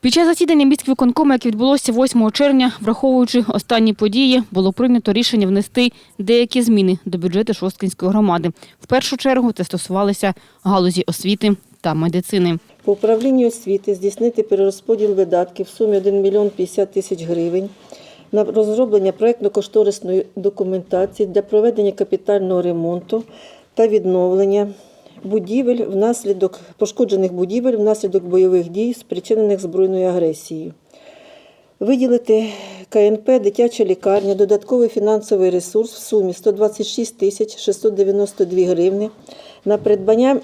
Під час засідання міськвиконкому, яке відбулося 8 червня, враховуючи останні події, було прийнято рішення внести деякі зміни до бюджету Шосткинської громади. В першу чергу це стосувалося галузі освіти та медицини. По управлінню освіти здійснити перерозподіл видатків в сумі 1 мільйон 50 тисяч гривень на розроблення проєктно-кошторисної документації для проведення капітального ремонту та відновлення будівель внаслідок пошкоджених будівель внаслідок бойових дій, спричинених збройною агресією. Виділити КНП дитяча лікарня додатковий фінансовий ресурс в сумі 126 тисяч 692 гривни на придбання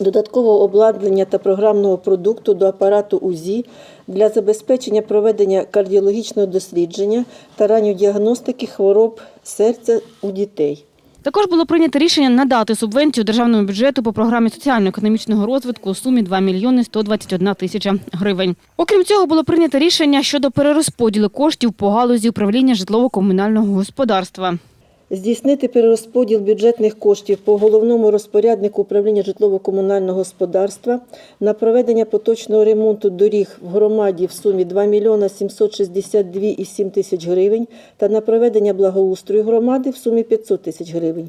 додаткового обладнання та програмного продукту до апарату УЗІ для забезпечення проведення кардіологічного дослідження та ранньої діагностики хвороб серця у дітей. Також було прийнято рішення надати субвенцію державному бюджету по програмі соціально-економічного розвитку у сумі 2 мільйони 121 тисяча гривень. Окрім цього, було прийнято рішення щодо перерозподілу коштів по галузі управління житлово-комунального господарства. Здійснити перерозподіл бюджетних коштів по головному розпоряднику управління житлово-комунального господарства на проведення поточного ремонту доріг в громаді в сумі 2 мільйона 762,7 тисяч гривень та на проведення благоустрою громади в сумі 500 тисяч гривень.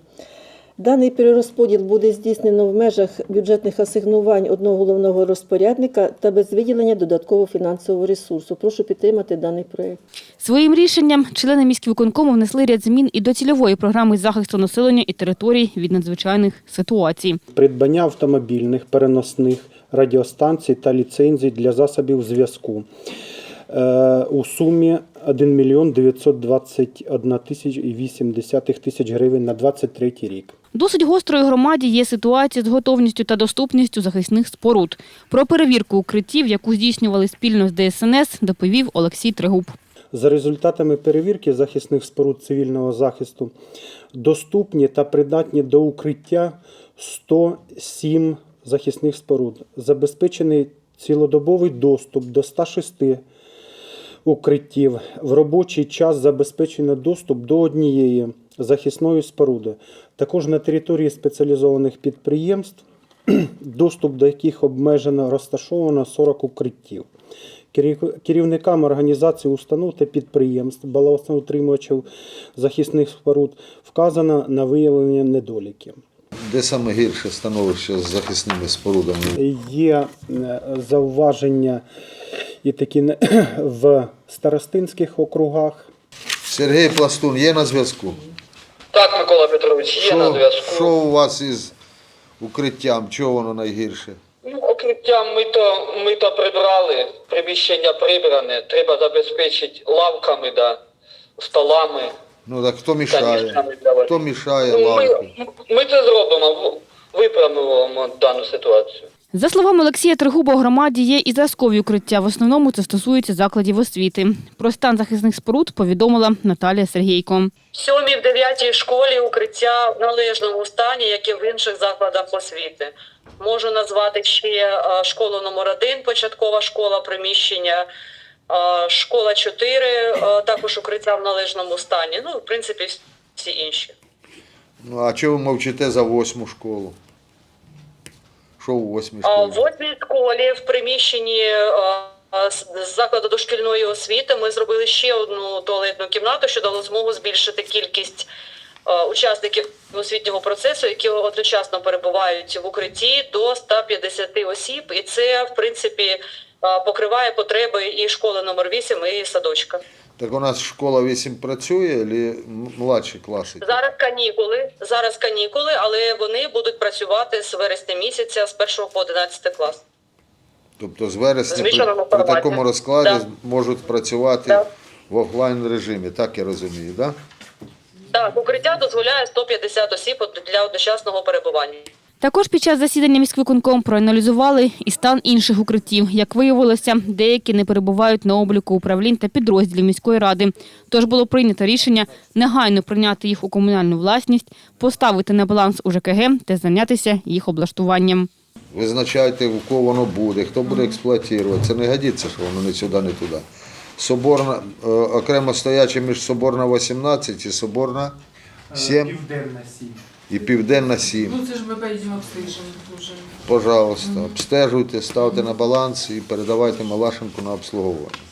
Даний перерозподіл буде здійснено в межах бюджетних асигнувань одного головного розпорядника та без виділення додаткового фінансового ресурсу. Прошу підтримати даний проект. Своїм рішенням члени міськвиконкому внесли ряд змін і до цільової програми захисту населення і територій від надзвичайних ситуацій. придбання автомобільних, переносних радіостанцій та ліцензій для засобів зв'язку е, у сумі 1 мільйон 921 тисяч і 8 десятих тисяч гривень на 23 рік. Досить гострою громаді є ситуація з готовністю та доступністю захисних споруд. Про перевірку укриттів, яку здійснювали спільно з ДСНС, доповів Олексій Трегуб. За результатами перевірки захисних споруд цивільного захисту доступні та придатні до укриття 107 захисних споруд. Забезпечений цілодобовий доступ до 106 укриттів. В робочий час забезпечено доступ до однієї захисної споруди. Також на території спеціалізованих підприємств, доступ до яких обмежено розташовано 40 укриттів. Керівникам організацій, установ та підприємств, балансоутримувачів захисних споруд вказано на виявлення недоліків. Де саме гірше становище з захисними спорудами? Є е, зауваження і такі в старостинських округах. Сергій Пластун є на зв'язку? Так, Микола Петрович, є на зв'язку. що у вас із укриттям? Чого воно найгірше? Ну, укриття ми то, ми то прибрали, приміщення прибране, треба забезпечити лавками, да, столами. Ну так хто мішає? Хто мішає Ну, лавку? ми, ми це зробимо, в- виправимо дану ситуацію. За словами Олексія Трегуба, у громаді є і зразкові укриття. В основному це стосується закладів освіти. Про стан захисних споруд повідомила Наталія Сергійко. В сьомій, в дев'ятій школі укриття в належному стані, як і в інших закладах освіти. Можу назвати ще е, школу номер 1 початкова школа, приміщення, е, школа 4, е, також укриття в належному стані. Ну, в принципі, всі інші. Ну а чого ви мовчите за восьму школу? Що у восьмій школі? В восьмій школі в приміщенні з- закладу дошкільної освіти ми зробили ще одну туалетну кімнату, що дало змогу збільшити кількість учасників освітнього процесу, які одночасно перебувають в укритті до 150 осіб, і це в принципі покриває потреби і школи номер 8, і садочка. Так у нас школа 8 працює, чи младші класи? Зараз канікули, зараз канікули, але вони будуть працювати з вересня місяця з 1 по 11 клас. Тобто з вересня при, при такому розкладі Да. можуть працювати Да. в офлайн режимі, так я розумію, так? Так, укриття дозволяє 150 осіб для одночасного перебування. Також під час засідання міськвиконком проаналізували і стан інших укриттів. Як виявилося, деякі не перебувають на обліку управлінь та підрозділів міської ради. Тож було прийнято рішення негайно прийняти їх у комунальну власність, поставити на баланс у ЖКГ та зайнятися їх облаштуванням. Визначайте, у кого воно буде, хто буде експлуатувати. Це не годиться, що воно не сюди, не туди. Соборна, е, окремо стояче між Соборна 18 і Соборна 7. Південна сім. І південна 7. Ну це ж ми поїдемо обстеження дуже. Пожалуйста, обстежуйте, ставте на баланс і передавайте Малашенку на обслуговування.